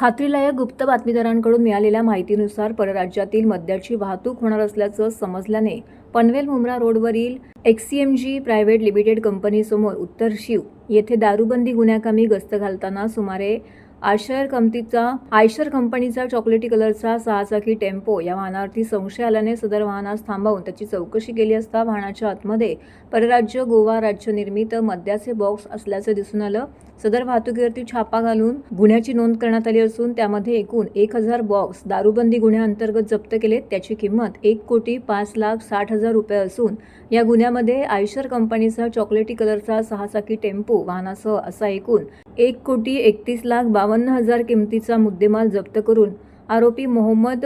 खात्रीलायक गुप्त बातमीदारांकडून मिळालेल्या माहितीनुसार परराज्यातील मद्याची वाहतूक होणार असल्याचं समजल्याने पनवेल मुंब्रा रोडवरील एक्सीएमजी प्रायव्हेट लिमिटेड कंपनीसमोर उत्तर शिव येथे दारूबंदी गुन्ह्याकामी गस्त घालताना सुमारे आयशर कमतीचा आयशर कंपनीचा चॉकलेटी कलरचा सहाचाकी टेम्पो या वाहनावरती संशय आल्याने सदर वाहनास थांबवून त्याची चौकशी केली असता वाहनाच्या आतमध्ये परराज्य गोवा राज्य निर्मित मद्याचे बॉक्स असल्याचं दिसून आलं. सदर वाहतुकीवरती छापा घालून गुन्ह्याची नोंद करण्यात आली असून त्यामध्ये एकूण एक हजार बॉक्स दारूबंदी गुन्ह्याअंतर्गत जप्त केलेत. त्याची किंमत एक कोटी पाच लाख साठ हजार रुपये असून या गुन्ह्यामध्ये आयशर कंपनीचा चॉकलेटी कलरचा सहाचाकी टेम्पो वाहनासह असा एकूण एक कोटी एकतीस लाख बावन्न हजार किमतीचा मुद्देमाल जप्त करून आरोपी मोहम्मद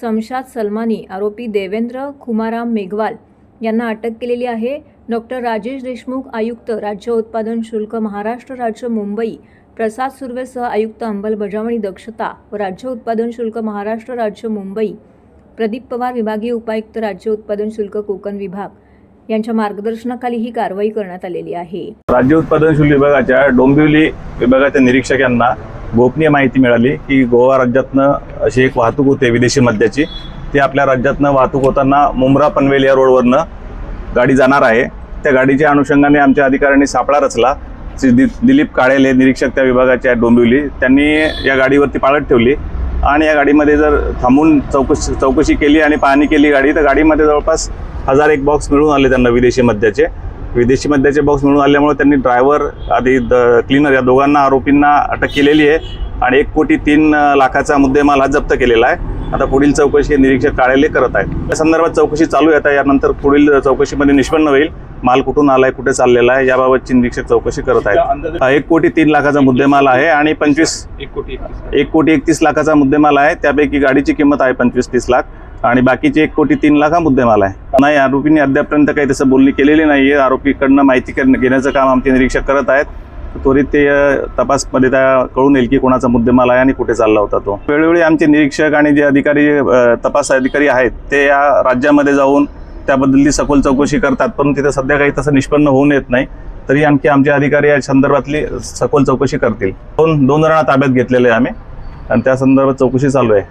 समशाद सलमानी आरोपी देवेंद्र खुमाराम मेघवाल यांना अटक केलेली आहे. डॉक्टर राजेश देशमुख आयुक्त राज्य उत्पादन शुल्क महाराष्ट्र राज्य मुंबई प्रसाद सुर्वेसह आयुक्त अंमलबजावणी दक्षता व राज्य उत्पादन शुल्क महाराष्ट्र राज्य मुंबई प्रदीप पवार विभागीय उपायुक्त राज्य उत्पादन शुल्क कोकण विभाग यांच्या मार्गदर्शनाखाली ही कारवाई करण्यात आलेली आहे. राज्य उत्पादन शुल्क विभागाच्या डोंबिवली विभागाच्या निरीक्षकांना गोपनीय माहिती मिळाली की गोवा राज्यातनं अशी एक वाहतूक होते विदेशी मद्याची. ती आपल्या राज्यातनं वाहतूक होताना मुंब्रा पनवेल या रोडवरनं गाडी जाणार आहे. त्या गाडीच्या अनुषंगाने आमच्या अधिकाऱ्यांनी सापळा रचला. दिलीप काळेले निरीक्षक त्या विभागाचे आहेत डोंबिवली त्यांनी या गाडीवरती पाळत ठेवली. आणि या गाडीमध्ये जर थांबून चौकशी चौकशी केली आणि पाहणी केली गाडी तर गाडीमध्ये जवळपास हजार एक बॉक्स मिळून आले त्यांना विदेशी मद्याचे. विदेशी मद्याचे बॉक्स मिळून आल्यामुळे त्यांनी ड्रायव्हर आधी द क्लीनर या दोघांना आरोपींना अटक केलेली आहे. आणि एक कोटी तीन लाखाचा मुद्देमाल हा जप्त केलेला आहे. आता पुढील चौकशी हे निरीक्षक काळेले करत आहेत. या संदर्भात चौकशी चालू आहे. आता यानंतर पुढील चौकशीमध्ये निष्पन्न होईल. माल कुठून आलाय कुठे चाललेला आहे याबाबतची निरीक्षक चौकशी करत आहेत. हा एक कोटी तीन लाखाचा मुद्देमाल आहे आणि पंचवीस एक कोटी एक कोटी एकतीस लाखाचा मुद्देमाल आहे. त्यापैकी गाडीची किंमत आहे पंचवीस तीस लाख. आणि बाकीचे एक कोटी तीन लाख हा मुद्देमाल आहे. नाही आरोपींनी अद्यापर्यंत काही तसं बोलणी केलेली नाही आहे आरोपीकडनं माहिती करणं घेण्याचं काम आमचे निरीक्षक करत आहेत. त्वरित ते तपासमध्ये त्या कळून येईल की कोणाचा मुद्देमाल आहे आणि कुठे चालला होता तो. वेळोवेळी आमचे निरीक्षक आणि जे अधिकारी तपास अधिकारी आहेत ते या राज्यामध्ये जाऊन त्याबद्दलची सखोल चौकशी करतात. पण तिथं सध्या काही तसं निष्पन्न होऊन येत नाही. तरी आणखी आमचे अधिकारी या संदर्भातली सखोल चौकशी करतील. दोन दोन जणांना ताब्यात घेतलेले आहे आम्ही. आणि त्या संदर्भात चौकशी चालू आहे.